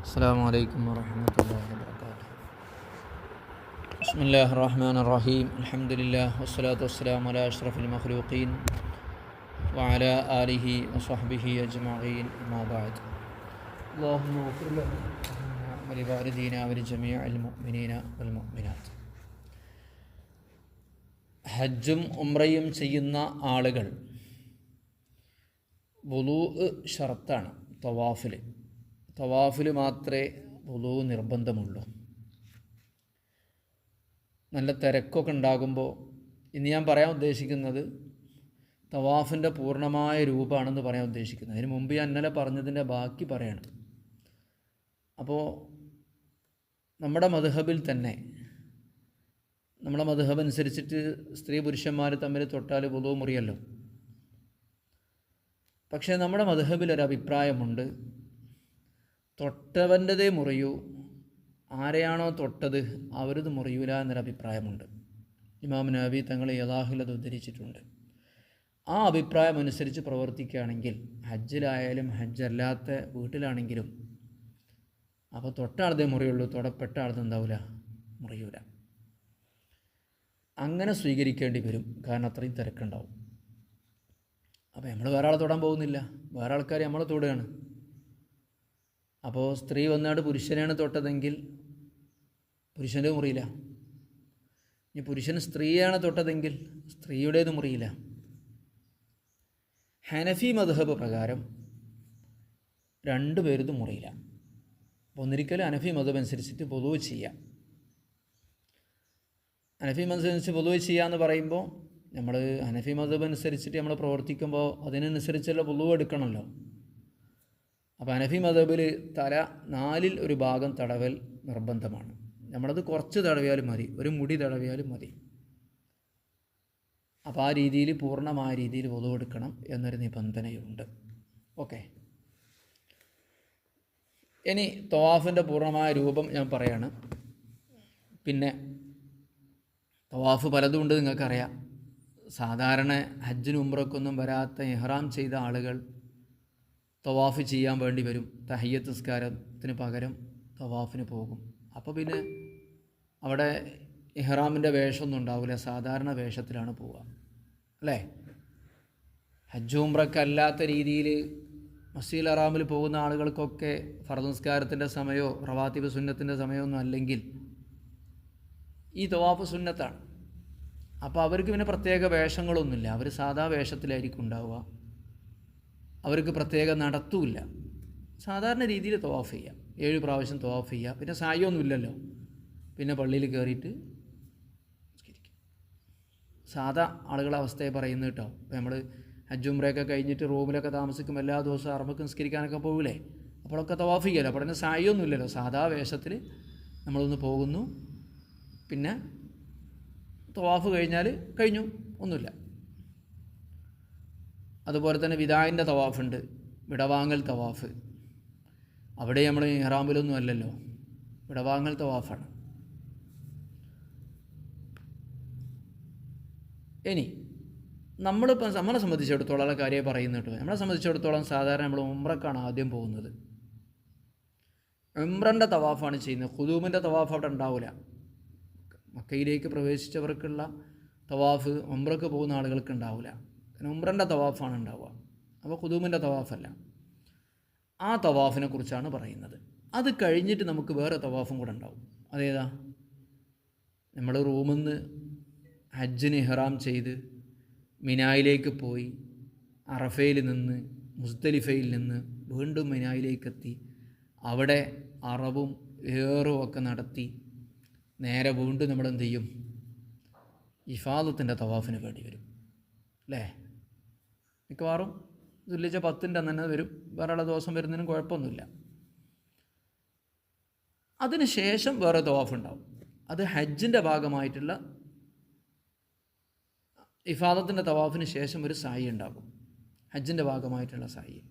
السلام عليكم ورحمة الله وبركاته بسم الله الرحمن الرحيم الحمد لله والصلاة والسلام على أشرف المخلوقين وعلى آله وصحبه أجمعين أما بعد اللهم اغفر لنا ولوالدينا ولجميع المؤمنين والمؤمنات ഹജ്ജും ഉംറയും ചെയ്യുന്ന ആളുകൾ വുളൂ ഷർത്താണ് തവാഫിൽ തവാഫിൽ മാത്രമേ പൊതു നിർബന്ധമുള്ളൂ. നല്ല തിരക്കൊക്കെ ഉണ്ടാകുമ്പോൾ ഇന്ന് ഞാൻ പറയാൻ ഉദ്ദേശിക്കുന്നത് തവാഫിന്റെ പൂർണമായ രൂപമാണെന്ന് പറയാൻ ഉദ്ദേശിക്കുന്നത്. അതിന് മുമ്പ് ഞാൻ ഇന്നലെ പറഞ്ഞതിന്റെ ബാക്കി പറയണം. അപ്പോൾ നമ്മുടെ മധുഹബിൽ തന്നെ നമ്മുടെ മധുഹബ് അനുസരിച്ചിട്ട് സ്ത്രീ പുരുഷന്മാർ തമ്മിൽ തൊട്ടാൽ പൊതുവ് മുറിയല്ലോ. പക്ഷേ നമ്മുടെ മധുഹബിൽ ഒരു അഭിപ്രായമുണ്ട്. തൊട്ടവന്റെതേ മുറിയൂ. ആരെയാണോ തൊട്ടത് അവരത് മുറിയൂല എന്നൊരു അഭിപ്രായമുണ്ട്. ഇമാം നബി തങ്ങൾ യഥാഹുലത് ഉദ്ധരിച്ചിട്ടുണ്ട്. ആ അഭിപ്രായം അനുസരിച്ച് പ്രവർത്തിക്കുകയാണെങ്കിൽ ഹജ്ജിലായാലും ഹജ്ജല്ലാത്ത വീട്ടിലാണെങ്കിലും അപ്പോൾ തൊട്ടാളതേ മുറിയുള്ളൂ തൊടപ്പെട്ട ആളത് എന്താവില്ല മുറിയൂല. അങ്ങനെ സ്വീകരിക്കേണ്ടി വരും. കാരണം അത്രയും തിരക്കുണ്ടാവും. അപ്പോൾ നമ്മൾ വേറെ ആളെ തൊടാൻ പോകുന്നില്ല. വേറെ ആൾക്കാർ നമ്മളെ തൊടുകയാണ്. അപ്പോൾ സ്ത്രീ വന്നാട് പുരുഷനെയാണ് തൊട്ടതെങ്കിൽ പുരുഷന്റെ മുറിയില്ല ഇനി പുരുഷൻ സ്ത്രീയാണ് തൊട്ടതെങ്കിൽ സ്ത്രീയുടേത് മുറിയില്ല ഹനഫി മധുഹബ് പ്രകാരം രണ്ടുപേരത് മുറിയില്ല അപ്പോൾ ഒന്നിരിക്കലും അനഫി മധുബ് അനുസരിച്ചിട്ട് പൊതുവെ ചെയ്യാം. അനഫി മതം അനുസരിച്ച് പൊതുവെ ചെയ്യാന്ന് പറയുമ്പോൾ നമ്മൾ അനഫി മതം അനുസരിച്ചിട്ട് നമ്മൾ പ്രവർത്തിക്കുമ്പോൾ അതിനനുസരിച്ചുള്ള പൊതുവ് എടുക്കണമല്ലോ അപ്പോൾ അനഫി മതബിൽ തല നാലിൽ ഒരു ഭാഗം തടവൽ നിർബന്ധമാണ്. നമ്മളത് കുറച്ച് തടവിയാലും മതി ഒരു മുടി തടവിയാലും മതി. അപ്പോൾ ആ രീതിയിൽ പൂർണമായ രീതിയിൽ പൊതുവ് എടുക്കണം എന്നൊരു നിബന്ധനയുണ്ട്. ഓക്കെ. ഇനി തവാഫിന്റെ പൂർണമായ രൂപം ഞാൻ പറയാണ്. പിന്നെ തവാഫ് പലതും ഉണ്ട് നിങ്ങൾക്കറിയാം. സാധാരണ ഹജ്ജിനും ഉമ്രക്കൊന്നും വരാത്ത ഇഹ്റാം ചെയ്ത ആളുകൾ തവാഫ് ചെയ്യാൻ വേണ്ടി വരും. തഹയ്യത്ത് നിസ്കാരത്തിന് പകരം തവാഫിന് പോകും. അപ്പോൾ പിന്നെ അവിടെ ഇഹ്റാമിന്റെ വേഷമൊന്നും ഉണ്ടാവില്ല സാധാരണ വേഷത്തിലാണ് പോവുക. അല്ലേ? ഹജ്ജ് ഉംറക്കല്ലാത്ത രീതിയിൽ മസീൽ അറാമിൽ പോകുന്ന ആളുകൾക്കൊക്കെ ഫർദ് നിസ്കാരത്തിന്റെ സമയമോ റവാത്തിബ് സുന്നത്തിന്റെ സമയമൊന്നും അല്ലെങ്കിൽ ഈ തവാഫ് സുന്നത്താണ്. അപ്പോൾ അവർക്ക് പിന്നെ പ്രത്യേക വേഷങ്ങളൊന്നുമില്ല. അവർ സാധാ വേഷത്തിലായിരിക്കും ഉണ്ടാവുക. അവർക്ക് പ്രത്യേക നടത്തൂല്ല. സാധാരണ രീതിയിൽ തവാഫ് ചെയ്യാം. ഏഴ് പ്രാവശ്യം തവാഫ് ചെയ്യാം. പിന്നെ സായൊന്നുമില്ലല്ലോ. പിന്നെ പള്ളിയിൽ കയറിയിട്ട് നിസ്കരിക്കും. സാധാ ആളുകളെ അവസ്ഥയെ പറയുന്നത് കേട്ടോ. ഇപ്പോൾ നമ്മൾ ഹജ്ജുംറയൊക്കെ കഴിഞ്ഞിട്ട് റൂമിലൊക്കെ താമസിക്കും എല്ലാ ദിവസവും അറബക്ക് നിസ്കരിക്കാനൊക്കെ പോകില്ലേ അപ്പോഴൊക്കെ തവാഫ് ചെയ്യുമല്ലോ. അപ്പോൾ തന്നെ സായൊന്നുമില്ലല്ലോ. സാധാ വേഷത്തിൽ നമ്മളൊന്ന് പോകുന്നു. പിന്നെ തവാഫ് കഴിഞ്ഞാൽ കഴിഞ്ഞു. ഒന്നുമില്ല. അതുപോലെ തന്നെ വിദായിന്റെ തവാഫുണ്ട് വിടവാങ്ങൽ തവാഫ്. അവിടെ നമ്മൾ ഇഹ്റാമിലൊന്നും അല്ലല്ലോ വിടവാങ്ങൽ തവാഫാണ്. ഇനി നമ്മളിപ്പോൾ നമ്മളെ സംബന്ധിച്ചിടത്തോളം ഉള്ള കാര്യം പറയുന്നുണ്ട് നമ്മളെ സംബന്ധിച്ചിടത്തോളം സാധാരണ നമ്മൾ ഉമ്രക്കാണ് ആദ്യം പോകുന്നത്. ഉമ്രന്റെ തവാഫാണ് ചെയ്യുന്നത് ഖുദൂമിന്റെ തവാഫ് അവിടെ ഉണ്ടാവില്ല. മക്കയിലേക്ക് പ്രവേശിച്ചവർക്കുള്ള തവാഫ് ഉംറക്ക് പോകുന്ന ആളുകൾക്ക് ഉണ്ടാവില്ല. കാരണം ഉംറന്റെ തവാഫാണ് ഉണ്ടാവുക. അപ്പോൾ കുതുമിന്റെ തവാഫല്ല. ആ തവാഫിനെ കുറിച്ചാണ് പറയുന്നത്. അത് കഴിഞ്ഞിട്ട് നമുക്ക് വേറെ തവാഫും കൂടെ ഉണ്ടാവും. അതേതാ? നമ്മൾ റൂമിൽ നിന്ന് ഹജ്ജിന് ഇഹ്റാം ചെയ്ത് മിനായിലേക്ക് പോയി അറഫയിൽ നിന്ന് മുസ്തലിഫയിൽ നിന്ന് വീണ്ടും മിനായിലേക്കെത്തി അവിടെ അറവും ഏറും ഒക്കെ നടത്തി നേരെ വീണ്ടും നമ്മൾ എന്ത് ചെയ്യും? ഇഫാദത്തിന്റെ തവാഫിന് വേണ്ടി വരും. അല്ലേ? മിക്കവാറും തുല്യച്ച പത്തിന്റെ അന്ന് തന്നെ വരും. വേറെയുള്ള ദിവസം വരുന്നതിനും കുഴപ്പമൊന്നുമില്ല. അതിന് ശേഷം വേറെ തവാഫ് ഉണ്ടാവും. അത് ഹജ്ജിന്റെ ഭാഗമായിട്ടുള്ള ഇഫാദത്തിന്റെ തവാഫിന് ശേഷം ഒരു സായി ഉണ്ടാകും. ഹജ്ജിന്റെ ഭാഗമായിട്ടുള്ള സായി.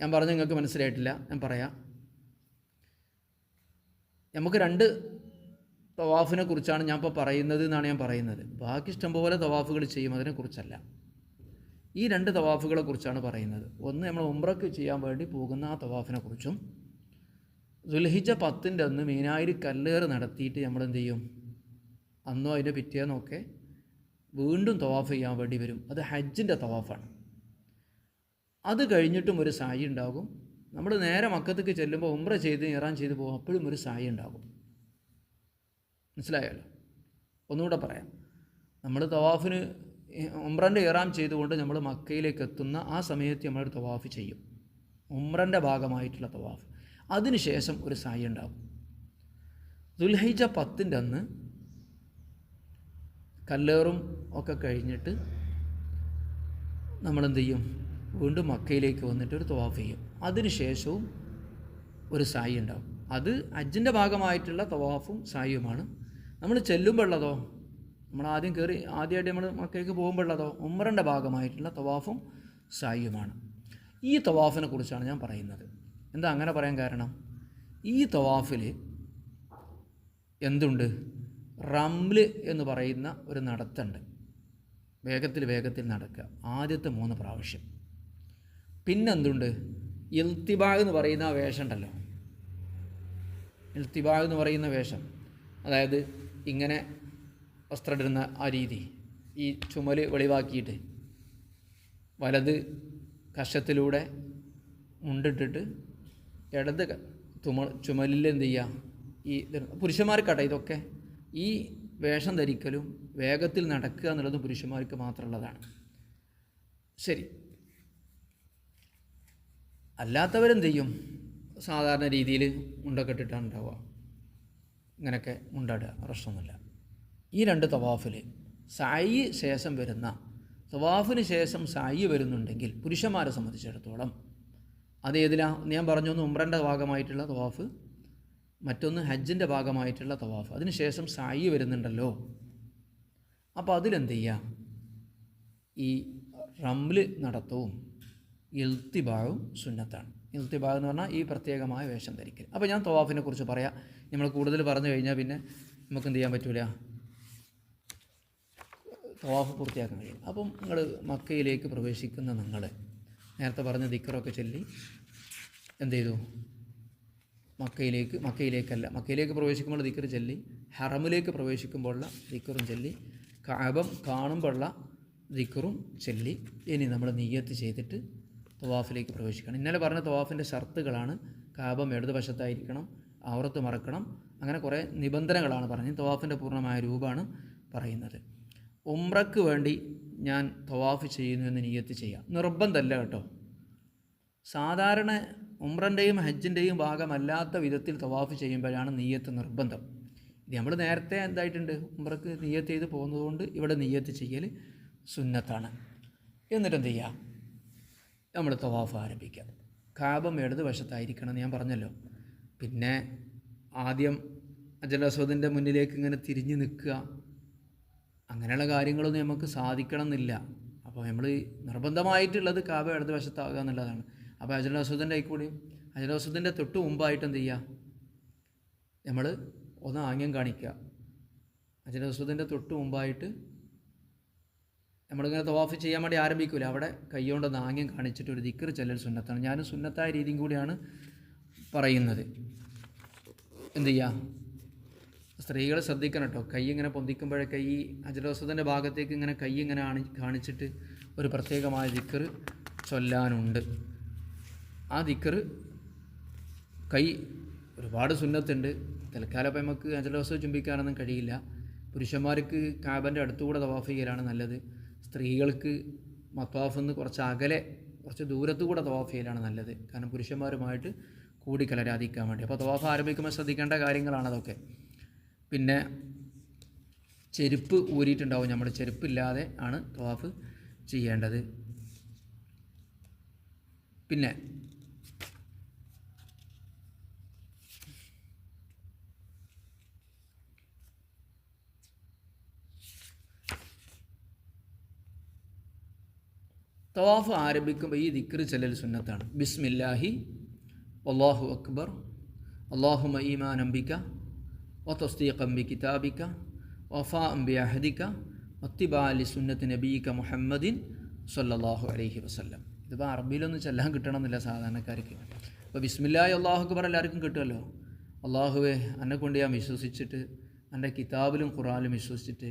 ഞാൻ പറഞ്ഞു നിങ്ങൾക്ക് മനസ്സിലായിട്ടില്ല. ഞാൻ പറയാം. നമുക്ക് രണ്ട് തവാഫിനെ കുറിച്ചാണ് ഞാൻ ഇപ്പോൾ പറയുന്നത് എന്നാണ് ഞാൻ പറയുന്നത്. ബാക്കി ഇഷ്ടംപോലെ തവാഫുകൾ ചെയ്യും അതിനെക്കുറിച്ചല്ല. ഈ രണ്ട് തവാഫുകളെ കുറിച്ചാണ് പറയുന്നത്. ഒന്ന് നമ്മൾ ഉംറക്ക് ചെയ്യാൻ വേണ്ടി പോകുന്ന ആ തവാഫിനെ കുറിച്ചും ദുൽഹിജ പത്തിന്റെ അന്ന് മീനായിരി കല്ലേറ് നടത്തിയിട്ട് നമ്മൾ എന്ത് ചെയ്യും? അന്നോ അതിന്റെ പിറ്റേന്നൊക്കെ വീണ്ടും തവാഫ് ചെയ്യാൻ വേണ്ടി വരും. അത് ഹജ്ജിന്റെ തവാഫാണ്. അത് കഴിഞ്ഞിട്ടും ഒരു സായി ഉണ്ടാകും. നമ്മൾ നേരെ മക്കത്തേക്ക് ചെല്ലുമ്പോൾ ഉമ്ര ചെയ്ത് ഇറാൻ ചെയ്ത് പോകും. അപ്പോഴും ഒരു സായി ഉണ്ടാകും. മനസ്സിലായല്ലോ? ഒന്നുകൂടെ പറയാം. നമ്മൾ തവാഫിന് ഉമ്രന്റെ ഇറാം ചെയ്തുകൊണ്ട് നമ്മൾ മക്കയിലേക്ക് എത്തുന്ന ആ സമയത്ത് നമ്മൾ തവാഫ് ചെയ്യും. ഉമ്രന്റെ ഭാഗമായിട്ടുള്ള തവാഫ്. അതിനുശേഷം ഒരു സായി ഉണ്ടാകും ദുൽഹൈജ പത്തിന്റെ അന്ന് കല്ലേറും ഒക്കെ കഴിഞ്ഞിട്ട് നമ്മളെന്ത് ചെയ്യും? വീണ്ടും മക്കയിലേക്ക് വന്നിട്ട് ഒരു തവാഫ് ചെയ്യും. അതിനുശേഷവും ഒരു സായി ഉണ്ടാവും. അത് അജ്ജിന്റെ ഭാഗമായിട്ടുള്ള തവാഫും സായിയുമാണ്. നമ്മൾ ചെല്ലുമ്പോഴുള്ളതോ നമ്മൾ ആദ്യം കയറി ആദ്യമായിട്ട് നമ്മൾ മക്കയ്ക്ക് പോകുമ്പോഴുള്ളതോ ഉമ്മറിന്റെ ഭാഗമായിട്ടുള്ള തവാഫും സായിയുമാണ്. ഈ തവാഫിനെ കുറിച്ചാണ് ഞാൻ പറയുന്നത്. എന്താ അങ്ങനെ പറയാൻ കാരണം? ഈ തവാഫിൽ എന്തുണ്ട്? റംൽ എന്ന് പറയുന്ന ഒരു നടത്തുണ്ട്. വേഗത്തിൽ വേഗത്തിൽ നടക്കുക. ആദ്യത്തെ മൂന്ന് പ്രാവശ്യം. പിന്നെന്തുണ്ട്? ഇൽത്തിബാഗ് എന്ന് പറയുന്ന വേഷം ഉണ്ടല്ലോ. ഇൽത്തിബാഗ് എന്ന് പറയുന്ന വേഷം. അതായത് ഇങ്ങനെ വസ്ത്രം ഇടുന്ന ആ രീതി ഈ ചുമൽ വെളിവാക്കിയിട്ട് വലത് കഷത്തിലൂടെ മുണ്ടിട്ടിട്ട് ഇടത് തുമ ചുമലിൽ എന്ത് ചെയ്യുക? ഈ പുരുഷന്മാർക്കട്ടെ ഇതൊക്കെ ഈ വേഷം ധരിക്കലും വേഗത്തിൽ നടക്കുക എന്നുള്ളത് പുരുഷന്മാർക്ക് മാത്രമുള്ളതാണ്. ശരി. അല്ലാത്തവരെന്ത് ചെയ്യും? സാധാരണ രീതിയിൽ മുണ്ടൊക്കെ ഇട്ടിട്ടാണ് ഉണ്ടാവുക. ഇങ്ങനെയൊക്കെ മുണ്ടാടുക. പ്രശ്നമൊന്നുമില്ല. ഈ രണ്ട് തവാഫിൽ സായി ശേഷം വരുന്ന തവാഫിന് ശേഷം സായി വരുന്നുണ്ടെങ്കിൽ പുരുഷന്മാരെ സംബന്ധിച്ചിടത്തോളം അത് ഏതിലാ? ഞാൻ പറഞ്ഞു ഒന്ന് ഉമ്രന്റെ ഭാഗമായിട്ടുള്ള തവാഫ് മറ്റൊന്ന് ഹജ്ജിന്റെ ഭാഗമായിട്ടുള്ള തവാഫ്. അതിന് ശേഷം സായി വരുന്നുണ്ടല്ലോ. അപ്പോൾ അതിലെന്ത് ചെയ്യുക ഈ റംൽ നടത്തവും ഇൽത്തിബാവും സുന്നത്താണ്. ഇൽത്തിബാവ് എന്ന് പറഞ്ഞാൽ ഈ പ്രത്യേകമായ വേഷം ധരിക്കൽ അപ്പോൾ ഞാൻ തവാഫിനെ കുറിച്ച് പറയാം. നമ്മൾ കൂടുതൽ പറഞ്ഞു കഴിഞ്ഞാൽ പിന്നെ നമുക്ക് എന്ത് ചെയ്യാൻ പറ്റൂല? തവാഫ് പൂർത്തിയാക്കാൻ കഴിയും അപ്പം നിങ്ങൾ മക്കയിലേക്ക് പ്രവേശിക്കുന്ന നിങ്ങൾ നേരത്തെ പറഞ്ഞ ദിക്കറൊക്കെ ചൊല്ലി എന്ത് ചെയ്തു? മക്കയിലേക്ക് മക്കയിലേക്കല്ല മക്കയിലേക്ക് പ്രവേശിക്കുമ്പോൾ ദിക്കർ ചൊല്ലി ഹറമിലേക്ക് പ്രവേശിക്കുമ്പോഴുള്ള ദിക്കറും ചൊല്ലി കാബം കാണുമ്പോഴുള്ള ദിക്കറും ചൊല്ലി. ഇനി നമ്മൾ നീയത്ത് ചെയ്തിട്ട് തവാഫിലേക്ക് പ്രവേശിക്കണം. ഇന്നലെ പറഞ്ഞ തവാഫിന്റെ ഷർത്തുകളാണ് കാബം ഇടതുവശത്തായിരിക്കണം ഔറത്ത് മറക്കണം അങ്ങനെ കുറേ നിബന്ധനകളാണ് പറഞ്ഞത്. തവാഫിന്റെ പൂർണമായ രൂപമാണ് പറയുന്നത്. ഉംറക്ക് വേണ്ടി ഞാൻ തവാഫ് ചെയ്യുന്നു എന്ന് നീയത്ത് ചെയ്യാം. നിർബന്ധമല്ല കേട്ടോ. സാധാരണ ഉംറന്റെയും ഹജ്ജിന്റെയും ഭാഗമല്ലാത്ത വിധത്തിൽ തവാഫ് ചെയ്യുമ്പോഴാണ് നീയത്ത് നിർബന്ധം. ഇത് നമ്മൾ നേരത്തെ എന്തായിട്ടുണ്ട്? ഉംറക്ക് നീയത്ത് ചെയ്ത് പോകുന്നതുകൊണ്ട് ഇവിടെ നീയത്ത് ചെയ്യൽ സുന്നത്താണ്. എന്നിട്ട് എന്ത് ചെയ്യാം നമ്മൾ തവാഫ് ആരംഭിക്കാം. കാബം ഇടത് വശത്തായിരിക്കണം എന്ന് ഞാൻ പറഞ്ഞല്ലോ. പിന്നെ ആദ്യം അജൽ അസ്വദിന്റെ മുന്നിലേക്ക് ഇങ്ങനെ തിരിഞ്ഞ് നിൽക്കുക. അങ്ങനെയുള്ള കാര്യങ്ങളൊന്നും നമുക്ക് സാധിക്കണം എന്നില്ല അപ്പോൾ നമ്മൾ നിർബന്ധമായിട്ടുള്ളത് കാബ ഇടത് വശത്താകുക എന്നുള്ളതാണ്. അപ്പോൾ അജൽ അസുദിന്റെ ആയിക്കൂടിയും അജൽ അസുദിന്റെ തൊട്ട് മുമ്പായിട്ട് എന്ത് ചെയ്യുക? നമ്മൾ ഒന്ന് ആംഗ്യം കാണിക്കുക. അജൽ അസുദിന്റെ തൊട്ട് മുമ്പായിട്ട് നമ്മളിങ്ങനെ തവാഫ് ചെയ്യാൻ വേണ്ടി ആരംഭിക്കില്ല അവിടെ കൈകൊണ്ടൊന്ന് ആംഗ്യം കാണിച്ചിട്ട് ഒരു ദിക്കർ ചെല്ലൽ സുന്നത്താണ്. ഞാനും സുന്നത്തായ രീതിയും കൂടിയാണ് പറയുന്നത്. എന്ത് ചെയ്യുക? സ്ത്രീകൾ ശ്രദ്ധിക്കണം കേട്ടോ. കൈ ഇങ്ങനെ പൊന്തിക്കുമ്പോഴൊക്കെ ഈ അജലോസത്തിന്റെ ഭാഗത്തേക്ക് ഇങ്ങനെ കൈ ഇങ്ങനെ കാണിച്ചിട്ട് ഒരു പ്രത്യേകമായ ദിക്കർ ചൊല്ലാനുണ്ട്. ആ ദിക്കർ കൈ ഒരുപാട് സുന്നത്തുണ്ട്. തൽക്കാലം അപ്പം നമുക്ക് അജലോസം ചുംബിക്കാനൊന്നും കഴിയില്ല. പുരുഷന്മാർക്ക് കാബന്റെ അടുത്തുകൂടെ തവാഫ് ചെയ്യലാണ് നല്ലത്. സ്ത്രീകൾക്ക് മത്വാഫ് നിന്ന് കുറച്ച് അകലെ കുറച്ച് ദൂരത്തു കൂടെ തവാഫ് ചെയ്യലാണ് നല്ലത്. കാരണം പുരുഷന്മാരുമായിട്ട് കൂടിക്കലരാതിക്കാൻ വേണ്ടി. അപ്പോൾ തവാഫ് ആരംഭിക്കുമ്പോൾ ശ്രദ്ധിക്കേണ്ട കാര്യങ്ങളാണ് അതൊക്കെ. പിന്നെ ചെരുപ്പ് ഊരിയിട്ടുണ്ടാവും. നമ്മൾ ചെരുപ്പില്ലാതെ ആണ് തവാഫ് ചെയ്യേണ്ടത്. പിന്നെ തവാഫ് ആരംഭിക്കുമ്പോൾ ഈ ദിക്ർ ചെല്ലൽ സുന്നത്താണ്. ബിസ്മില്ലാഹി അള്ളാഹു അക്ബർ അള്ളാഹു ഈമാൻ അംബിക്ക وتصديقا بكتابك وفاء بعهدك واتباعا لسنة نبيك محمد صلى الله عليه وسلم ഇതിപ്പോൾ അറബിയിലൊന്നും ചെല്ലാൻ കിട്ടണമെന്നില്ല സാധാരണക്കാർക്ക് അപ്പോൾ ബിസ്മില്ലായി അള്ളാഹു അക്ബർ എല്ലാവർക്കും കിട്ടുമല്ലോ അള്ളാഹുവെ എന്നെ കൊണ്ട് ഞാൻ വിശ്വസിച്ചിട്ട് എൻ്റെ കിതാബിലും ഖുറാനിലും വിശ്വസിച്ചിട്ട്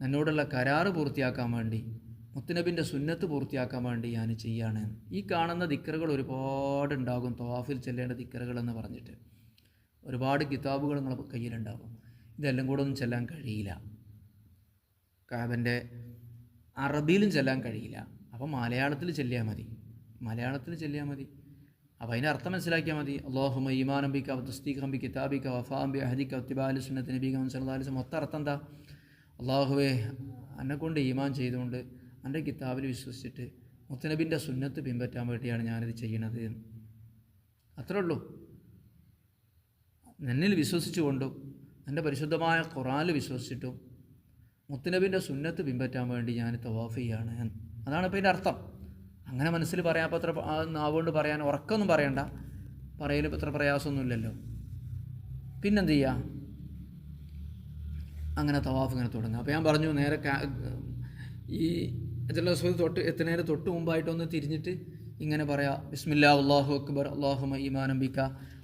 എന്നോടുള്ള കരാറ് പൂർത്തിയാക്കാൻ വേണ്ടി മുത്തുനബിൻ്റെ സുന്നത്ത് പൂർത്തിയാക്കാൻ വേണ്ടി ഞാൻ ചെയ്യാണ് ഈ കാണുന്ന ദിക്കറുകൾ ഒരുപാട് ഉണ്ടാകും തവാഫിൽ ചെല്ലേണ്ട ദിക്കറുകൾ എന്ന് പറഞ്ഞിട്ട് ഒരുപാട് കിതാബുകൾ നിങ്ങളെ കയ്യിലുണ്ടാകും. ഇതെല്ലാം കൂടെ ഒന്നും ചെല്ലാൻ കഴിയില്ല. കാബന്റെ അറബിയിലും ചെല്ലാൻ കഴിയില്ല. അപ്പം മലയാളത്തിൽ ചെല്ലിയാൽ മതി. മലയാളത്തിൽ ചെല്ലിയാൽ മതി. അപ്പോൾ അതിന്റെ അർത്ഥം മനസ്സിലാക്കിയാൽ മതി. അള്ളാഹു ഈമാനംബിക്ക തസ്തീഖംബി കിതാബിക്ക വഫാംബി അഹദിക്ക ഒത്തിബാലു സുന്നത്ത് നബിക മൊത്തം അർത്ഥം എന്താ? അള്ളാഹുവെ എന്നെ കൊണ്ട് ഈമാൻ ചെയ്തുകൊണ്ട് എന്റെ കിതാബിൽ വിശ്വസിച്ചിട്ട് മുത്തനബിന്റെ സുന്നത്ത് പിൻപറ്റാൻ വേണ്ടിയാണ് ഞാനിത് ചെയ്യണത്. അത്രേ ഉള്ളൂ. എന്നിൽ വിശ്വസിച്ചുകൊണ്ടും എന്റെ പരിശുദ്ധമായ ഖുറാനിൽ വിശ്വസിച്ചിട്ടും മുത്തുനബിന്റെ സുന്നത്ത് പിൻപറ്റാൻ വേണ്ടി ഞാൻ തവാഫ് ചെയ്യാണ് അതാണ് ഇപ്പോൾ ഇതിന്റെ അർത്ഥം. അങ്ങനെ മനസ്സിൽ പറയാൻ പത്ര നാവുകൊണ്ട് പറയാൻ ഉറക്കമൊന്നും പറയണ്ട. പറയൽ ഇത്ര പ്രയാസമൊന്നുമില്ലല്ലോ. പിന്നെന്ത് ചെയ്യുക അങ്ങനെ തവാഫ് ഇങ്ങനെ തുടങ്ങുക. അപ്പോൾ ഞാൻ പറഞ്ഞു നേരെ ഈ അജലസ്വദ് തൊട്ട് എത്തുന്നതിന് തൊട്ട് മുമ്പായിട്ടൊന്ന് തിരിഞ്ഞിട്ട് ഇങ്ങനെ പറയാം ബിസ്മില്ലാ അള്ളാഹു അക്ബർ അള്ളാഹു ഈമാനം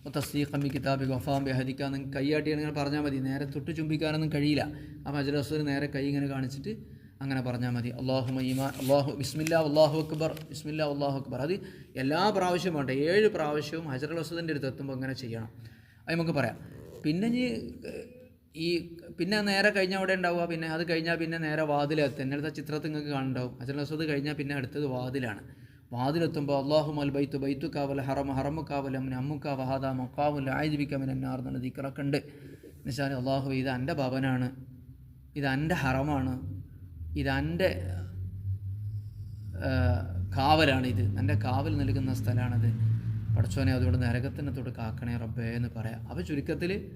ബിക്ക തസ്തീഖ് ബി കിതാബി ഗഫാം ബെഹദിക്ക നിങ്ങൾ കൈയാട്ടി ഇങ്ങനെ പറഞ്ഞാൽ മതി. നേരെ തൊട്ട് ചുംബിക്കാനൊന്നും കഴിയില്ല. അപ്പോൾ അജലസ്വദ് നേരെ കൈ ഇങ്ങനെ കാണിച്ചിട്ട് അങ്ങനെ പറഞ്ഞാൽ മതി. അള്ളാഹു മയ്യമാൻ അള്ളാഹു ബിസ്മില്ലാ അള്ളാഹു അക്ബർ ബിസ്മില്ലാ അള്ളാഹു അക്ബർ. അത് എല്ലാ പ്രാവശ്യവും വേണ്ട. ഏഴ് പ്രാവശ്യവും ഹജർ വസതിന്റെ അടുത്ത് എത്തുമ്പോൾ അങ്ങനെ ചെയ്യണം. അത് നമുക്ക് പറയാം. പിന്നെ ഇനി ഈ പിന്നെ നേരെ കഴിഞ്ഞാൽ അവിടെ ഉണ്ടാവുക. പിന്നെ അത് കഴിഞ്ഞാൽ പിന്നെ നേരെ വാതിലെത്തും എന്നടുത്ത ചിത്രത്തിൽ നിങ്ങൾക്ക് കാണുന്നുണ്ടാവും. ഹജറൽ വസത് കഴിഞ്ഞാൽ പിന്നെ അടുത്തത് വാതിലാണ്. വാതിലെത്തുമ്പോൾ അള്ളാഹു മൽ ബൈത്തു ബൈത്തു കാവൽ ഹറമ ഹറമു കാവൽ അമ്മൻ അമ്മുക്ക വഹാദ മൊക്കാവുൽ ആയുധിപ്പിക്കമൻ എന്നാർ എന്നുള്ള ദിക്കറൊക്കെ ഉണ്ട്. എന്നുവെച്ചാൽ അള്ളാഹു ഇത് എന്റെ ഭവനാണ്. ഇത് എന്റെ ഹറമാണ്. ഇത് എന്റെ കാവലാണ് ഇത് എന്റെ കാവൽ നൽകുന്ന സ്ഥലമാണിത്. പടച്ചോനെ അതുകൊണ്ട് നരകത്തിനെ തൊട്ട് കാക്കണേ റബ്ബേ എന്ന് പറയാം. അപ്പോൾ ചുരുക്കത്തിൽ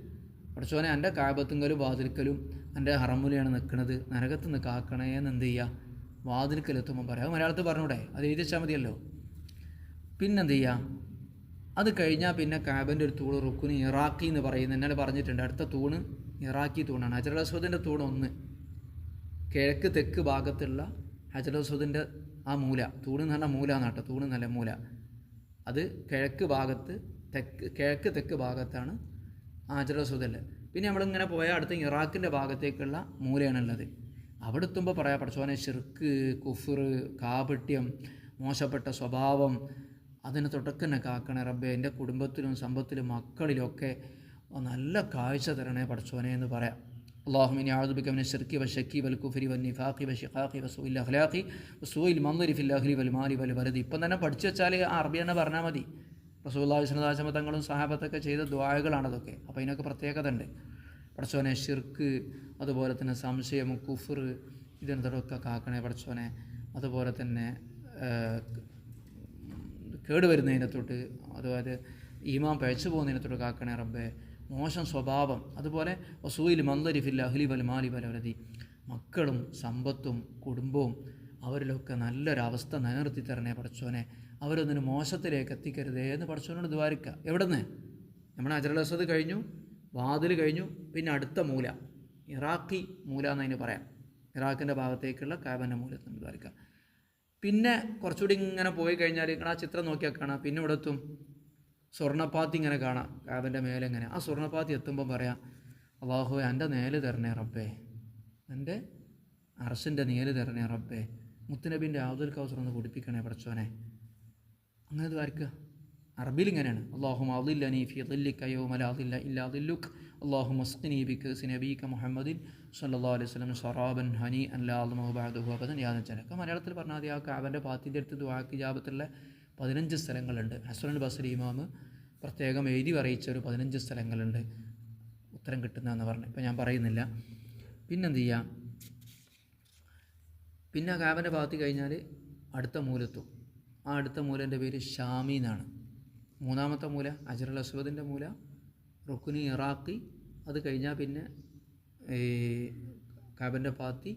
പടച്ചോനെ എന്റെ കാബത്തുങ്കലും വാതിൽക്കലും എന്റെ ഹറമുലയാണ് നിൽക്കുന്നത്. നരകത്ത് നിന്ന് കാക്കണേ എന്ന് എന്ത് ചെയ്യുക? വാതിൽക്കലെത്തുമ്പോൾ പറയാം. മലയാളത്തിൽ പറഞ്ഞൂടെ? അത് എഴുതി വെച്ചാൽ മതിയല്ലോ. പിന്നെന്ത് ചെയ്യുക അത് കഴിഞ്ഞാൽ പിന്നെ കാബന്റെ ഒരു തൂണ് റുക്കുന് ഇറാഖി എന്ന് പറയുന്നത് എന്നോട് പറഞ്ഞിട്ടുണ്ട്. അടുത്ത തൂണ് ഇറാഖി തൂണാണ്. ഹജറസ്വദിന്റെ തൂണ് ഒന്ന്. കിഴക്ക് തെക്ക് ഭാഗത്തുള്ള ഹജറൽ ഹജറസ്വദിന്റെ ആ മൂല. തൂണ് എന്ന് പറഞ്ഞാൽ മൂല എന്നാട്ടോ തൂണ് നല്ല മൂല. അത് കിഴക്ക് ഭാഗത്ത് തെക്ക് കിഴക്ക് തെക്ക് ഭാഗത്താണ് ഹജറൽ ആചരസുതൽ പിന്നെ നമ്മളിങ്ങനെ പോയാൽ അടുത്ത ഇറാഖിന്റെ ഭാഗത്തേക്കുള്ള മൂലയാണുള്ളത്. അവിടെ എത്തുമ്പോൾ പറയാം പഠിച്ചോനെ ഷിർക്ക് കുഫർ കാപട്യം മോശപ്പെട്ട സ്വഭാവം അതിന് തൊട്ടക്കന്നെ കാക്കണേ റബ്ബെ എൻ്റെ കുടുംബത്തിലും സമ്പത്തിലും മക്കളിലൊക്കെ നല്ല കാഴ്ച തരണേ പഠിച്ചോനെ എന്ന് പറയാം اللهم إني أعوذ بك من الشرك والشك والكفر والنفاق والشقاق وسوء الأخلاق وسوء المنظر في الأهل والمال والولد ഇപ്പം തന്നെ പഠിച്ചു വെച്ചാൽ ആ അറബി തന്നെ പറഞ്ഞാൽ മതി റസൂല്ലാ വിഷ്ണുദാശമ തങ്ങളും സഹാബത്തൊക്കെ ചെയ്ത ദ്വായകളാണ് അതൊക്കെ അപ്പോൾ ഇതിനൊക്കെ പ്രത്യേകത ഉണ്ട് പടച്ചോനെ ഷിർക്ക് അതുപോലെ തന്നെ സംശയം കുഫർ ഇതിനൊക്കെ കാക്കണേ പടച്ചോനെ? അതുപോലെ തന്നെ കേടുവരുന്നതിനെ തൊട്ട് അതുപോലെ ഈമാം പഴച്ചു പോകുന്നതിനെ തൊട്ട് കാക്കണേ റബ്ബെ. മോശം സ്വഭാവം. അതുപോലെ വസൂയിൽ മന്ദരിഫില്ല അഹ്ലി വൽ മാലി വലവരതി മക്കളും സമ്പത്തും കുടുംബവും അവരിലൊക്കെ നല്ലൊരവസ്ഥ നിലനിർത്തി തരണേ പടച്ചോനെ. അവരൊന്നിന് മോശത്തിലേക്ക് എത്തിക്കരുതേ എന്ന് പടച്ചോനോട് ദ്വാരിക്കുക എവിടെ നിന്ന് നമ്മുടെ അജറലസത് കഴിഞ്ഞു. വാതിൽ കഴിഞ്ഞു. പിന്നെ അടുത്ത മൂല ഇറാഖി മൂല എന്നതിന് പറയാം. ഇറാഖിന്റെ ഭാഗത്തേക്കുള്ള കാബന്റെ മൂലത്തിന് ദ്വാരിക്കുക പിന്നെ കുറച്ചുകൂടി ഇങ്ങനെ പോയി കഴിഞ്ഞാൽ നിങ്ങൾ ആ ചിത്രം നോക്കിയാൽ കാണാം. പിന്നെ ഇവിടെ എത്തും. സ്വർണപ്പാത്തി ഇങ്ങനെ കാണാം. കാബന്റെ മേലെ ഇങ്ങനെ. ആ സ്വർണപ്പാത്തി എത്തുമ്പോൾ പറയാം അള്ളാഹു എന്റെ നേൽ തരണേ റബ്ബേ. എന്റെ അറസിന്റെ നേൽ തരണേ റബ്ബേ. മുത്തുനബിന്റെ ആദുൽ കൗസർ ഒന്ന് കുടിപ്പിക്കണേ പഠിച്ചോനെ അങ്ങനെ ദ്വാരിക്കുക അറബിയിൽ ഇങ്ങനെയാണ്. അള്ളാഹു അദില്ലനി ഫി ദില്ലിക്ക യൗമ ലാ ദില്ല ഇല്ലാ ദില്ലുക്. അള്ളാഹു മസ്കിനി ബിക്ക് സിനബീക മുഹമ്മദിൻ സല്ലാ അലൈഹി വസല്ലം ഷറാബൻ ഹനി അല്ലാഹു ബഅദഹു അബദൻ യാദൻ ചനക്ക മലയാളത്തിൽ പറഞ്ഞാൽ മതി ആ കാബന്റെ പാത്തിന്റെ അടുത്ത് ദുആക്ക് ജാബത്തുള്ള പതിനഞ്ച് സ്ഥലങ്ങളുണ്ട്. ഹസൻ ബസരി ഇമാമ് പ്രത്യേകം എഴുതി അറിയിച്ച ഒരു പതിനഞ്ച് സ്ഥലങ്ങളുണ്ട്. ഉത്തരം കിട്ടുന്നതെന്ന് പറഞ്ഞു. ഇപ്പം ഞാൻ പറയുന്നില്ല. പിന്നെന്ത് ചെയ്യാം? പിന്നെ ആ കാബന്റെ ഭാഗത്ത് കഴിഞ്ഞാൽ അടുത്ത മൂലത്തും. ആ അടുത്ത മൂലന്റെ പേര് ഷാമി എന്നാണ്. മൂന്നാമത്തെ മൂല അജറൽ അസ്വദിന്റെ മൂല റുക്കുനി ഇറാഖി അത് കഴിഞ്ഞാൽ പിന്നെ ഈ കാബന്റെ പാത്തി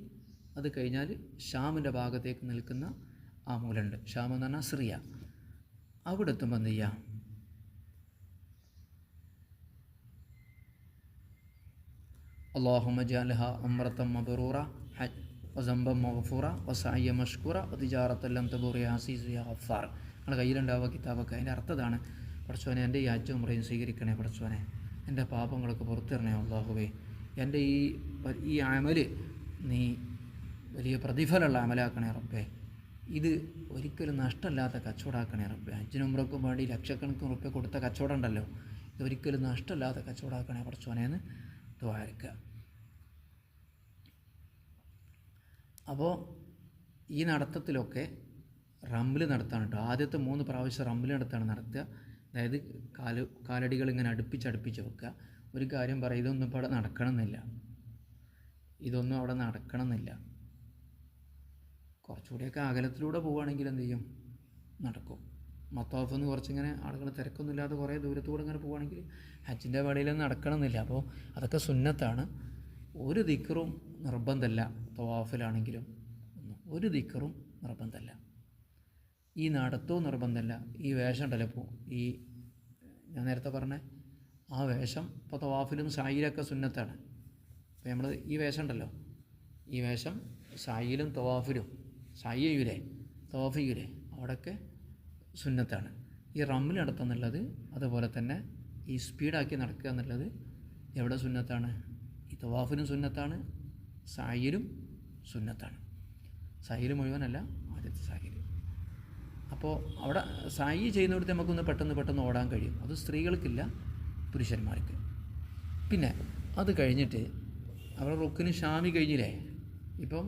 അത് കഴിഞ്ഞാൽ ഷാമിന്റെ ഭാഗത്തേക്ക് നിൽക്കുന്ന ആ മൂലുണ്ട് ഷാം എന്ന് പറഞ്ഞാൽ സിറിയ. അവിടെ എത്തുമ്പോൾ എന്ത് ചെയ്യാം? അള്ളാഹുമ ജാലഹ അമ്രത്തം മബറൂറ ഹജ് വസംബം മഹഫൂറ വസായ മഷ്കൂറ തിജാറത്തെല്ലാം തബൂറിയ ഹസീസ് യാ ഗഫാർ. നിങ്ങളുടെ കയ്യിലുണ്ടാവുക കിതാബൊക്കെ. അതിന്റെ അർത്ഥതാണ് പഠിച്ചോനെ എന്റെ ഈ അച്ഛൻ മുറയും സ്വീകരിക്കണേ പഠിച്ചോനെ എന്റെ പാപങ്ങളൊക്കെ പുറത്തിറണേ അള്ളാഹുവേ. എന്റെ ഈ ഈ അമൽ നീ വലിയ പ്രതിഫലമുള്ള അമലാക്കണേ റബ്ബേ. ഇത് ഒരിക്കലും നഷ്ടമില്ലാത്ത കച്ചവടമാക്കണേ റബ്ബേ. അഞ്ചിനും ഉമ്രക്കും വേണ്ടി ലക്ഷക്കണക്കിന് ഉറപ്പ് കൊടുത്ത കച്ചവടം ഉണ്ടല്ലോ ഇത് ഒരിക്കലും നഷ്ടമില്ലാത്ത കച്ചവടമാക്കണേ പഠിച്ചോനെ എന്ന് ദ്വാരക്കുക അപ്പോൾ ഈ നടത്തത്തിലൊക്കെ റമ്മിൽ നടത്താണ് കേട്ടോ ആദ്യത്തെ മൂന്ന് പ്രാവശ്യം റമ്മിൽ നടത്താണ് നടത്തുക. അതായത് കാൽ കാലടികൾ ഇങ്ങനെ അടുപ്പിച്ച് അടുപ്പിച്ച് വെക്കുക. ഒരു കാര്യം പറയും ഇതൊന്നും ഇപ്പോൾ അവിടെ നടക്കണമെന്നില്ല. ഇതൊന്നും അവിടെ നടക്കണമെന്നില്ല. കുറച്ചുകൂടിയൊക്കെ അകലത്തിലൂടെ പോവുകയാണെങ്കിൽ എന്ത് ചെയ്യും? നടക്കും. മത്തോഫ് എന്ന് കുറച്ചിങ്ങനെ ആളുകൾ തിരക്കൊന്നുമില്ലാതെ കുറേ ദൂരത്തൂടെ ഇങ്ങനെ പോവുകയാണെങ്കിൽ ഹജ്ജിന്റെ വേളയിലൊന്നും നടക്കണമെന്നില്ല. അപ്പോൾ അതൊക്കെ സുന്നത്താണ്. ഒരു ദിക്കറും നിർബന്ധമല്ല. തവാഫിലാണെങ്കിലും ഒരു ദിക്കറും നിർബന്ധമല്ല. ഈ നടത്തവും നിർബന്ധമില്ല ഈ വേഷം ഉണ്ടല്ലോ ഈ ഞാൻ നേരത്തെ പറഞ്ഞ ആ വേഷം ഇപ്പോൾ തവാഫിലും സായിലൊക്കെ സുന്നത്താണ്. അപ്പോൾ നമ്മൾ ഈ വേഷം ഉണ്ടല്ലോ. ഈ വേഷം സായിലും തവാഫിലും സായി ചെയ്യൂലേ? തവാഫ് ചെയ്യൂലേ? അവിടെയൊക്കെ സുന്നത്താണ്. ഈ റമ്മിൽ നടത്തുന്നുള്ളത് അതുപോലെ തന്നെ ഈ സ്പീഡാക്കി നടക്കുക എന്നുള്ളത് എവിടെ സുന്നത്താണ്? ഈ തവാഫിലും സുന്നത്താണ് സായിലും സുന്നത്താണ്. സായിലും മുഴുവനല്ല ആദ്യത്തെ സായിൽ അപ്പോൾ അവിടെ സായി ചെയ്യുന്നിടത്ത് നമുക്കൊന്ന് പെട്ടെന്ന് പെട്ടെന്ന് ഓടാൻ കഴിയും. അത് സ്ത്രീകൾക്കില്ല പുരുഷന്മാർക്ക്. പിന്നെ അത് കഴിഞ്ഞിട്ട് അവരുടെ റുക്കിന് ഷാമി കഴിഞ്ഞില്ലേ? ഇപ്പം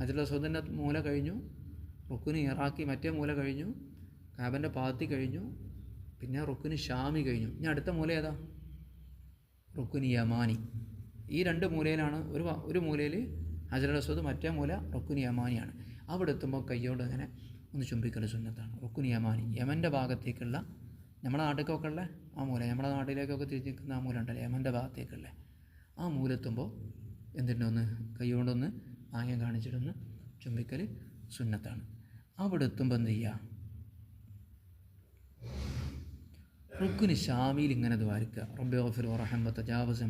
അതിലുള്ള അസോദിന്റെ മൂല കഴിഞ്ഞു റുക്കിന് ഇറാക്കി മറ്റേ മൂല കഴിഞ്ഞു കാബന്റെ പാത്തി കഴിഞ്ഞു പിന്നെ റുക്കിന് ഷാമി കഴിഞ്ഞു. ഇനി അടുത്ത മൂല ഏതാ? റുക്കിന് യമാനി. ഈ രണ്ട് മൂലയിലാണ് ഒരു ഒരു മൂലയിൽ ഹജറൽ അസ്വദ് മറ്റേ മൂല റുക്കിന് യമാനിയാണ്. അവിടെ എത്തുമ്പോൾ കൈയോട് അങ്ങനെ ഒന്ന് ചുംബിക്കൽ സുന്നത്താണ്. റുക്കുൻ യമാനി. യമന്റെ ഭാഗത്തേക്കുള്ള നമ്മുടെ നാട്ടിലേക്കൊക്കെ ഉള്ള ആ മൂല. നമ്മുടെ നാട്ടിലേക്കൊക്കെ തിരിച്ച് നിൽക്കുന്ന ആ മൂല ഉണ്ടല്ലോ യമന്റെ ഭാഗത്തേക്കുള്ള. ആ മൂലെത്തുമ്പോൾ എന്തിനൊന്ന് കൈകൊണ്ടൊന്ന് ആംഗ്യം കാണിച്ചിട്ടൊന്ന് ചുംബിക്കൽ സുന്നത്താണ്. അവിടെ എത്തുമ്പോൾ എന്ത് ചെയ്യുക റുക്കുന് ഷാമിയിൽ ഇങ്ങനെ ദ്വാരിക്കുക റബ്ബി ഗഫിർ വറഹമ തജാവസ്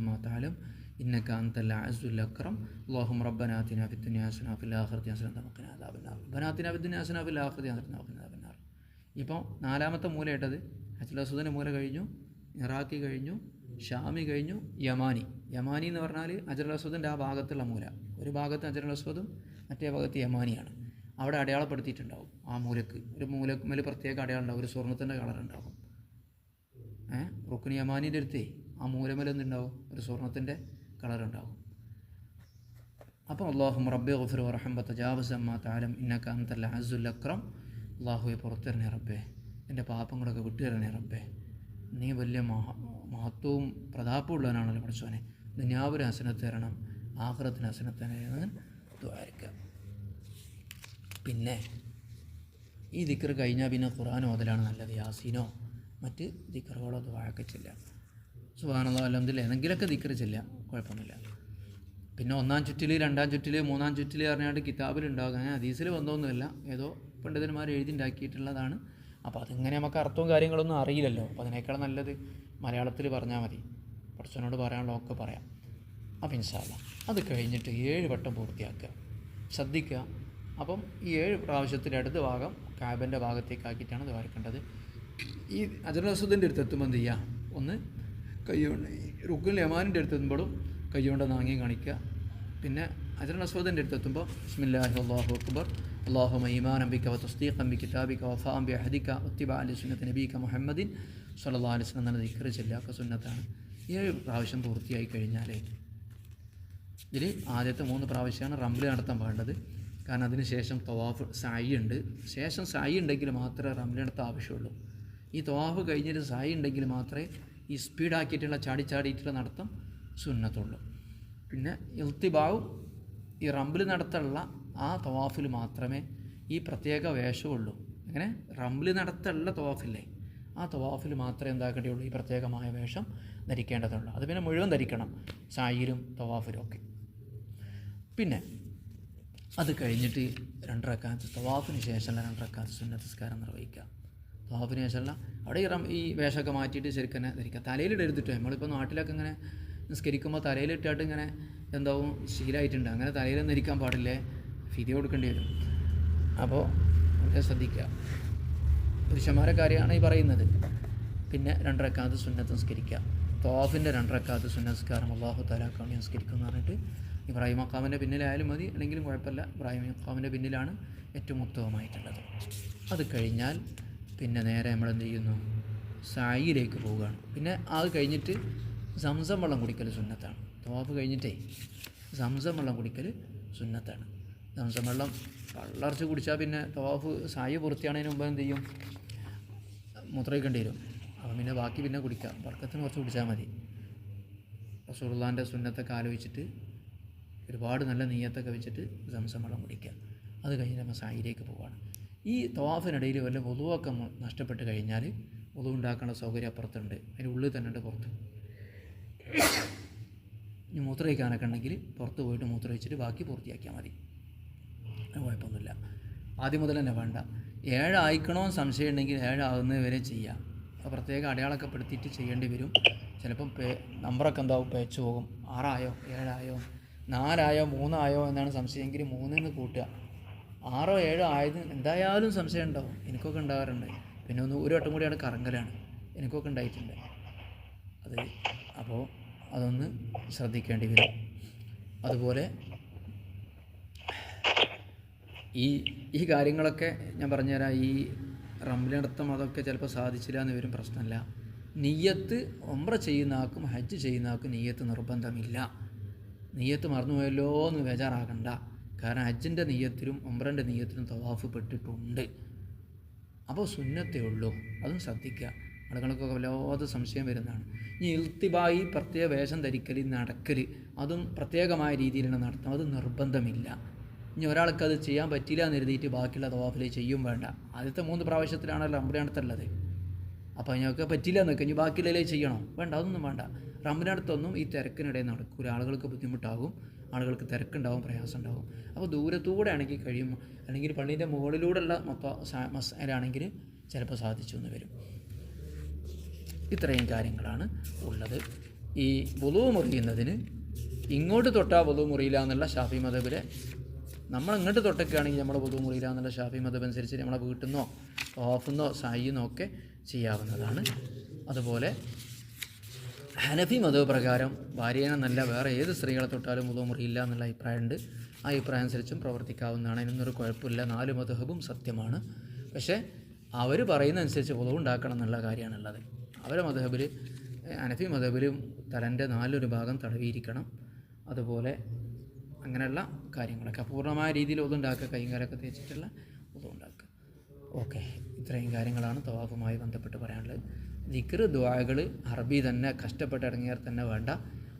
അമ്മ الأكرم. اللهم അന്തല്ല അസുൽ അക്രം الدنيا حسنة وفي الآخرة حسنة ഫിൽ ആഖിറതി النار. ربنا آتنا في الدنيا حسنة وفي ഫിൽ ആഖിറതി وقنا عذاب النار. ഇപ്പോൾ നാലാമത്തെ മൂല ഇട്ടത് അച്ചുലസുദന്റെ മൂല കഴിഞ്ഞു ഇറാഖി കഴിഞ്ഞു ഷാമി കഴിഞ്ഞു യമാനി. യമാനി എന്ന് പറഞ്ഞാൽ അജറുൽ അസ്വദിന്റെ ആ ഭാഗത്തുള്ള മൂല. ഒരു ഭാഗത്ത് അജറുൽ അസ്വദും മറ്റേ ഭാഗത്ത് യമാനിയാണ്. അവിടെ അടയാളപ്പെടുത്തിയിട്ടുണ്ടാവും ആ മൂലക്ക്. ഒരു മൂലക്കുമേൽ പ്രത്യേക അടയാളം ഉണ്ടാവും. ഒരു സ്വർണത്തിന്റെ കളർ ഉണ്ടാവും. ഏഹ് റുക്നി യമാനിന്റെ അടുത്തേ ആ മൂലമേൽ എന്തുണ്ടാവും? ഒരു സ്വർണത്തിന്റെ അപ്പം അപ്പോൾ അള്ളാഹു റബ്ബെ ഗുഫർ വറഹമ്പ തജാവസ് അമ്മ താലം ഇന്നക്ക അന്തല്ല അസുൽ അക്രം. അള്ളാഹുവെ പുറത്തിറങ്ങി റബ്ബേ എന്റെ പാപങ്ങളൊക്കെ വിട്ടുതരണേ റബ്ബേ. നീ വലിയ മഹ മഹത്വവും പ്രതാപവും ഉള്ളവനാണല്ലോ പഠിച്ചവനെ. ദുനിയാവിന് ഹസനത്ത് തരണം ആഹ്റത്തിന് ഹസനത്ത് തരണം ദ്വാരിക്കാം പിന്നെ ഈ ദിക്കർ കഴിഞ്ഞാൽ പിന്നെ ഖുർആൻ ഓതലാണ് നല്ലത്. യാസീനോ മറ്റ് ദിക്കറുകളോ ദ്വാഴൊക്കെ ചെല്ലാം സുബാനല്ലോ ഏതെങ്കിലുമൊക്കെ എന്തെങ്കിലുമൊക്കെ ദിക്കർ ചെല്ലാം കുഴപ്പമൊന്നുമില്ല. പിന്നെ ഒന്നാം ചുറ്റിൽ രണ്ടാം ചുറ്റിൽ മൂന്നാം ചുറ്റിൽ കിതാബിൽ ഉണ്ടാകുക അങ്ങനെ ഹദീസിൽ ബന്ധമൊന്നുമില്ല ഏതോ പണ്ഡിതന്മാർ എഴുതി ഉണ്ടാക്കിയിട്ടുള്ളതാണ് അപ്പോൾ അതിങ്ങനെ നമുക്ക് അർത്ഥവും കാര്യങ്ങളൊന്നും അറിയില്ലല്ലോ. അപ്പോൾ അതിനേക്കാൾ നല്ലത് മലയാളത്തിൽ പറഞ്ഞാൽ മതി. പഠിച്ചവനോട് പറയാനുള്ള ഒക്കെ പറയാം. അപ്പം ഇൻഷാല്ല അത് കഴിഞ്ഞിട്ട് ഏഴ് വട്ടം പൂർത്തിയാക്കുക. ശ്രദ്ധിക്കുക. അപ്പം ഈ ഏഴ് പ്രാവശ്യത്തിന്റെ അടുത്ത ഭാഗം കാബന്റെ ഭാഗത്തേക്കാക്കിയിട്ടാണ് ഇത് വരക്കേണ്ടത് ഈ അജർ അസുദിന്റെ അടുത്ത് എത്തുമ്പോൾ എന്ത് ചെയ്യുക? ഒന്ന് കൈകൊണ്ട് റുക്കുൽ യമാനിന്റെ അടുത്ത് എത്തുമ്പോഴും കൈകൊണ്ട് നാങ്ങി കാണിക്കുക. പിന്നെ അജർ അസ്വദിന്റെ അടുത്ത് എത്തുമ്പോൾ ബിസ്മില്ലാഹി അള്ളാഹു അക്ബർ. അള്ളാഹു മൈമാൻ അംബിക്ക തസ്ദീഖ് അംബി കിതാബിക വഫ അംബി അഹദിക്ക ഒത്തിബ അലി സുന്നത്ത് നബീക മുഹമ്മദിൻ സലഹ് അലി സ്വലം എന്ന ദിക്ർ ചെല്ലാക്ക സുന്നത്താണ്. ഏഴ് പ്രാവശ്യം പൂർത്തിയായി കഴിഞ്ഞാൽ ഇതിൽ ആദ്യത്തെ മൂന്ന് പ്രാവശ്യമാണ് റംബിൾ നടത്താൻ പാടേണ്ടത് കാരണം അതിന് ശേഷം തവാഫ് സായി ഉണ്ട്. ശേഷം സായി ഉണ്ടെങ്കിൽ മാത്രമേ റംബിൾ നടത്താൻ ആവശ്യമുള്ളൂ. ഈ തവാഫ് കഴിഞ്ഞിട്ട് സായി ഉണ്ടെങ്കിൽ മാത്രമേ ഈ സ്പീഡാക്കിയിട്ടുള്ള ചാടി ചാടിയിട്ടുള്ള നടത്തം സുന്നത്തുള്ളൂ. പിന്നെ ഇൽത്തിബാവും ഈ റംബിൽ നടത്തുള്ള ആ തവാഫിൽ മാത്രമേ ഈ പ്രത്യേക വേഷമുള്ളൂ. അങ്ങനെ റംബിൽ നടത്തുള്ള തവാഫില്ലേ? ആ തവാഫിൽ മാത്രമേ എന്താക്കേണ്ടിയുള്ളൂ ഈ പ്രത്യേകമായ വേഷം ധരിക്കേണ്ടതുള്ളൂ. അത് പിന്നെ മുഴുവൻ ധരിക്കണം സായിലും തവാഫിലും ഒക്കെ. പിന്നെ അത് കഴിഞ്ഞിട്ട് രണ്ടരക്കാലത്ത് തവാഫിന് ശേഷമുള്ള രണ്ടരക്കാലത്ത് സുന്നസ്കാരം നിർവഹിക്കുക. തവാഫിന് ശേഷമല്ല അവിടെ ഈ റം ഈ വേഷമൊക്കെ മാറ്റിയിട്ട് ശരിക്കും തന്നെ ധരിക്കുക തലയിലിടരുത്തിട്ടോ നമ്മളിപ്പോൾ നാട്ടിലൊക്കെ ഇങ്ങനെ നിസ്കരിക്കുമ്പോൾ തലയിലിട്ടായിട്ട് ഇങ്ങനെ എന്താവും? ശീലമായിട്ടുണ്ട് അങ്ങനെ തലയിലൊന്നും ഇരിക്കാൻ പാടില്ലേ? ഫിതി കൊടുക്കേണ്ടി വരും. അപ്പോൾ വളരെ ശ്രദ്ധിക്കുക പുരുഷന്മാരെ കാര്യമാണ് ഈ പറയുന്നത്. പിന്നെ രണ്ടരക്കാത്ത് സുന്നത്ത് നിസ്കരിക്കുക തോഫിന്റെ രണ്ടരക്കാത്ത് സുന്നസ്കാരം അള്ളാഹു താലാക്കാണ് നിസ്കരിക്കും എന്ന് പറഞ്ഞിട്ട് ഇബ്രാഹിം അക്കാമിന്റെ പിന്നിലായാലും മതി. അല്ലെങ്കിലും കുഴപ്പമില്ല. ഇബ്രാഹിം അക്കാമിന്റെ പിന്നിലാണ് ഏറ്റവും ഉത്തമമായിട്ടുള്ളത്. അത് കഴിഞ്ഞാൽ പിന്നെ നേരെ നമ്മൾ എന്ത് ചെയ്യുന്നു സായിയിലേക്ക് പോവുകയാണ്. പിന്നെ അത് കഴിഞ്ഞിട്ട് സംസം വെള്ളം കുടിക്കൽ സുന്നത്താണ്. തോപ്പ് കഴിഞ്ഞിട്ടേ സംസം വെള്ളം കുടിക്കൽ സുന്നത്താണ്. സംസം വെള്ളം കള്ളർച്ച് കുടിച്ചാൽ പിന്നെ തവാഫ് സായി പൂർത്തിയാണതിന് മുമ്പ് എന്ത് ചെയ്യും മുത്രയിക്കേണ്ടി വരും അപ്പം പിന്നെ ബാക്കി പിന്നെ കുടിക്കാം. വർക്കത്തിന് കുറച്ച് കുടിച്ചാൽ മതി. റസൂർലാന്റെ സുന്നത്തൊക്കെ ആലോചിച്ചിട്ട് ഒരുപാട് നല്ല നെയ്യത്തൊക്കെ വെച്ചിട്ട് സംസം വെള്ളം കുടിക്കുക. അത് കഴിഞ്ഞ് നമ്മൾ സായിയിലേക്ക് പോവുകയാണ്. ഈ തവാഫിനിടയിൽ വല്ല വധുവൊക്കെ നഷ്ടപ്പെട്ട് കഴിഞ്ഞാൽ വധു ഉണ്ടാക്കേണ്ട സൗകര്യം അപ്പുറത്തുണ്ട്. അതിന്റെ ഉള്ളിൽ തന്നെ ഉണ്ട് പുറത്ത്. ഇനി മൂത്രമൊഴിക്കാനൊക്കെ ഉണ്ടെങ്കിൽ പുറത്ത് പോയിട്ട് മൂത്രമൊഴിച്ചിട്ട് ബാക്കി പൂർത്തിയാക്കിയാൽ മതി. കുഴപ്പമൊന്നുമില്ല. ആദ്യം മുതൽ തന്നെ വേണ്ട. ഏഴായിക്കണോ സംശയം ഉണ്ടെങ്കിൽ ഏഴാകുന്നത് വരെ ചെയ്യാം. അപ്പോൾ പ്രത്യേക അടയാളമൊക്കെ പെടുത്തിയിട്ട് ചെയ്യേണ്ടി വരും. ചിലപ്പം പേ നമ്പറൊക്കെ എന്താവും? പേച്ചു പോകും. ആറായോ? ഏഴായോ? നാലായോ? മൂന്നായോ? എന്നാണ് സംശയമെങ്കിൽ മൂന്നിൽ നിന്ന് കൂട്ടുക. ആറോ ഏഴോ ആയത് എന്തായാലും സംശയം ഉണ്ടാവും. എനിക്കൊക്കെ ഉണ്ടാകാറുണ്ട്. പിന്നെ ഒന്ന് ഒരു വട്ടം കൂടിയാണ് കറങ്ങലാണ്. എനിക്കൊക്കെ ഉണ്ടായിട്ടുണ്ട്. അത് അപ്പോൾ അതൊന്ന് ശ്രദ്ധിക്കേണ്ടി വരും. അതുപോലെ ഈ ഈ കാര്യങ്ങളൊക്കെ ഞാൻ പറഞ്ഞുതരാം. ഈ റംലിനടത്തം അതൊക്കെ ചിലപ്പോൾ സാധിച്ചില്ല എന്ന് വരും പ്രശ്നമില്ല. നീയത്ത് ഒമ്ര ചെയ്യുന്ന ആൾക്കും ഹജ്ജ് ചെയ്യുന്ന ആൾക്കും നീയത്ത് നിർബന്ധമില്ല. നീയത്ത് മറന്നുപോയല്ലോ എന്ന് ബേജാറാകണ്ട. കാരണം ഹജ്ജിന്റെ നെയ്യത്തിലും ഒമ്രന്റെ നെയ്യത്തിലും തവാഫ് പെട്ടിട്ടുണ്ട്. അപ്പോൾ സുന്നത്തേ ഉള്ളൂ. അതും ശ്രദ്ധിക്കുക. ആളുകൾക്കൊക്കെ വല്ലാതെ സംശയം വരുന്നതാണ്. ഈ ഇൽത്തിബായി പ്രത്യേക വേഷം ധരിക്കൽ നടക്കൽ അതും പ്രത്യേകമായ രീതിയിലാണ് നടത്തുന്നത്. അത് നിർബന്ധമില്ല. ഇനി ഒരാൾക്ക് അത് ചെയ്യാൻ പറ്റില്ല എന്ന് എഴുതിയിട്ട് ബാക്കിയുള്ള തവാഫിൽ ചെയ്യും വേണ്ട. ആദ്യത്തെ മൂന്ന് പ്രാവശ്യത്തിലാണല്ലോ റംബിനടുത്തുള്ളത് അപ്പോൾ ഞങ്ങൾക്ക് പറ്റില്ല എന്നൊക്കെ. ഇനി ബാക്കിയുള്ളതിലേ ചെയ്യണം? വേണ്ട അതൊന്നും വേണ്ട. റംബിനടുത്തൊന്നും ഈ തിരക്കിനിടയിൽ നടക്കൂല. ആളുകൾക്ക് ബുദ്ധിമുട്ടാകും. ആളുകൾക്ക് തിരക്കുണ്ടാവും പ്രയാസം ഉണ്ടാവും അപ്പോൾ ദൂരത്തൂടെ ആണെങ്കിൽ കഴിയും. അല്ലെങ്കിൽ പള്ളീന്റെ മുകളിലൂടെയുള്ള മൊത്തം മസാലാണെങ്കിൽ ചിലപ്പോൾ സാധിച്ചു എന്ന് വരും. ഇത്രയും കാര്യങ്ങളാണ് ഉള്ളത്. ഈ വധു മുറിയുന്നതിന് ഇങ്ങോട്ട് തൊട്ടാൽ വധു മുറിയില്ല എന്നുള്ള ഷാഫി മതബിലെ നമ്മൾ ഇങ്ങോട്ട് തൊട്ടൊക്കെയാണെങ്കിൽ നമ്മൾ വധു മുറിയില്ല എന്നുള്ള ഷാഫി മതബ് അനുസരിച്ച് നമ്മളെ വീട്ടിൽ നിന്നോ ഓഫിൽ നിന്നോ സായിന്നോ ഒക്കെ ചെയ്യാവുന്നതാണ്. അതുപോലെ ഹനഫി മതവ് പ്രകാരം ഭാര്യേനെ നല്ല വേറെ ഏത് സ്ത്രീകളെ തൊട്ടാലും മുറിയില്ല എന്നുള്ള അഭിപ്രായമുണ്ട്. ആ അഭിപ്രായം അനുസരിച്ചും പ്രവർത്തിക്കാവുന്നതാണ്. അതിനൊന്നൊരു കുഴപ്പമില്ല. നാല് മതഹബും സത്യമാണ്. പക്ഷേ അവർ പറയുന്നതനുസരിച്ച് മുതവ് ഉണ്ടാക്കണം എന്നുള്ള കാര്യമാണുള്ളത്. അവരെ മതഹബിൽ അനഫി മതഹബിലും തലന്റെ നാലൊരു ഭാഗം തടവിയിരിക്കണം. അതുപോലെ അങ്ങനെയുള്ള കാര്യങ്ങളൊക്കെ. അപൂർണമായ രീതിയിൽ ഒതുണ്ടാക്കുക കൈകാലൊക്കെ തേച്ചിട്ടുള്ള ഒതുണ്ടാക്കുക. ഓക്കെ. ഇത്രയും കാര്യങ്ങളാണ് തവാഫുമായി ബന്ധപ്പെട്ട് പറയാനുള്ളത്. ദിക്ർ ദ്വാകൾ അറബി തന്നെ കഷ്ടപ്പെട്ട് ഇറങ്ങിയാൽ തന്നെ വേണ്ട.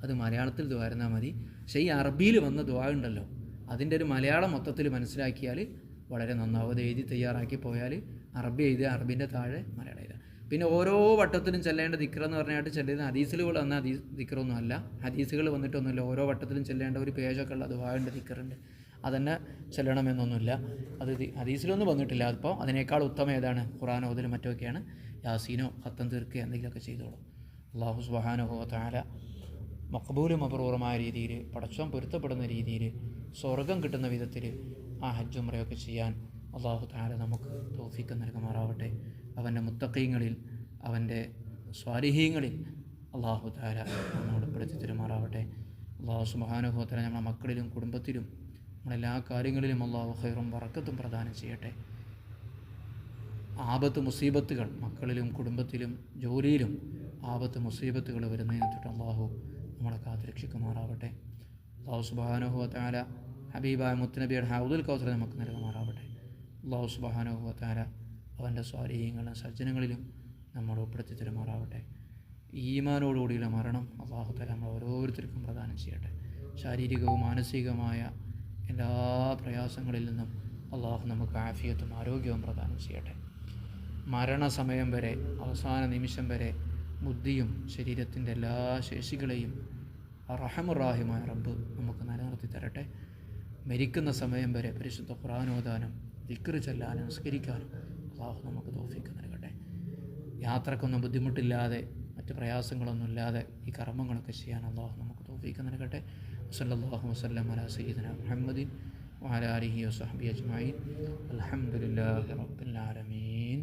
അത് മലയാളത്തിൽ ദ്വാരുന്നാൽ മതി. പക്ഷേ ഈ അറബിയിൽ വന്ന ദ്വാ ഉണ്ടല്ലോ. അതിന്റെ ഒരു മലയാളം മൊത്തത്തിൽ മനസ്സിലാക്കിയാൽ വളരെ നന്നാവും. അത് എഴുതി തയ്യാറാക്കി പോയാൽ അറബി എഴുതി അറബിന്റെ താഴെ മലയാളം എഴുതുക. പിന്നെ ഓരോ വട്ടത്തിലും ചെല്ലേണ്ട ദിക്കർ എന്ന് പറഞ്ഞായിട്ട് ചെല്ലുന്ന ഹദീസുകൾ വന്ന ഹദീസ് ദിക്കറൊന്നും അല്ല. ഹദീസുകൾ വന്നിട്ടൊന്നുമില്ല. ഓരോ വട്ടത്തിലും ചെല്ലേണ്ട ഒരു പേജൊക്കെ ഉള്ള ദുബായുടെ ദിക്കറുണ്ട് അതന്നെ ചെല്ലണമെന്നൊന്നുമില്ല. അത് ഹദീസിലൊന്നും വന്നിട്ടില്ല. അതിപ്പോൾ അതിനേക്കാൾ ഉത്തമം ഏതാണ്? ഖുറാൻ ഓതലും മറ്റൊക്കെയാണ്. യാസീനോ ഖത്തം തീർക്കുക എന്തെങ്കിലുമൊക്കെ ചെയ്തോളും. അള്ളാഹു സുബാനുഹോ താല മക്കബൂലും അപൂർവമായ രീതിയിൽ പടച്ചോൻ പൊരുത്തപ്പെടുന്ന രീതിയിൽ സ്വർഗം കിട്ടുന്ന വിധത്തിൽ ആ ഹജ്ജും ഉംറയൊക്കെ ചെയ്യാൻ അള്ളാഹു താല നമുക്ക് തോഫിക്ക് നൽകുമാറാവട്ടെ. അവന്റെ മുത്തക്കീങ്ങളിൽ അവന്റെ സ്വാരിഹീങ്ങളിൽ അള്ളാഹു താല നമ്മോട് പെടുത്തി തരുമാറാവട്ടെ. അള്ളാഹു സുബാനുഭവത്തല നമ്മളെ മക്കളിലും കുടുംബത്തിലും നമ്മളെല്ലാ കാര്യങ്ങളിലും അള്ളാഹു ഹൈറും വറക്കത്തും പ്രദാനം ചെയ്യട്ടെ. ആപത്ത് മുസീബത്തുകൾ മക്കളിലും കുടുംബത്തിലും ജോലിയിലും ആപത്ത് മുസീബത്തുകൾ വരുന്നതിനെ തൊട്ട് അള്ളാഹു നമ്മളെ കാത്തുരക്ഷിക്കുമാറാവട്ടെ. അള്ളാഹു സുബാനുഭവത്താല ഹബീബായ മുത്തനബിയുടെ ഹൗദുൽ കൗസർ നമുക്ക് നൽകുമാറാവട്ടെ. അള്ളാഹു സുബാനുഭവത്താല അവന്റെ സ്വാരീയങ്ങളും സജ്ജനങ്ങളിലും നമ്മൾ ഉൾപ്പെടുത്തി തരുമാറാവട്ടെ. ഈമാനോടുകൂടിയുള്ള മരണം അള്ളാഹു തല നമ്മൾ ഓരോരുത്തർക്കും പ്രദാനം ചെയ്യട്ടെ. ശാരീരികവും മാനസികവുമായ എല്ലാ പ്രയാസങ്ങളിൽ നിന്നും അള്ളാഹു നമുക്ക് ആഫിയത്തും ആരോഗ്യവും പ്രദാനം ചെയ്യട്ടെ. മരണസമയം വരെ അവസാന നിമിഷം വരെ ബുദ്ധിയും ശരീരത്തിൻ്റെ എല്ലാ ശേഷികളെയും റഹമുറാഹിമായ റബ്ബ് നമുക്ക് നിലനിർത്തി തരട്ടെ മരിക്കുന്ന സമയം വരെ പരിശുദ്ധ ഖുറാനോദാനം ദിക്റ് ചെല്ലാനും നിസ്കരിക്കാനും അള്ളാഹു നമുക്ക് തോഫിക്ക് നൽകട്ടെ യാത്രക്കൊന്നും ബുദ്ധിമുട്ടില്ലാതെ മറ്റ് പ്രയാസങ്ങളൊന്നും ഇല്ലാതെ ഈ കർമ്മങ്ങളൊക്കെ ചെയ്യാൻ അള്ളാഹു നമുക്ക് തോഫിക്ക് നൽകട്ടെ വസല്ലല്ലാഹു വസല്ലം അലാ സയ്യിദന മുഹമ്മദിൻ وعلى آله وصحبه أجمعين الحمد لله رب العالمين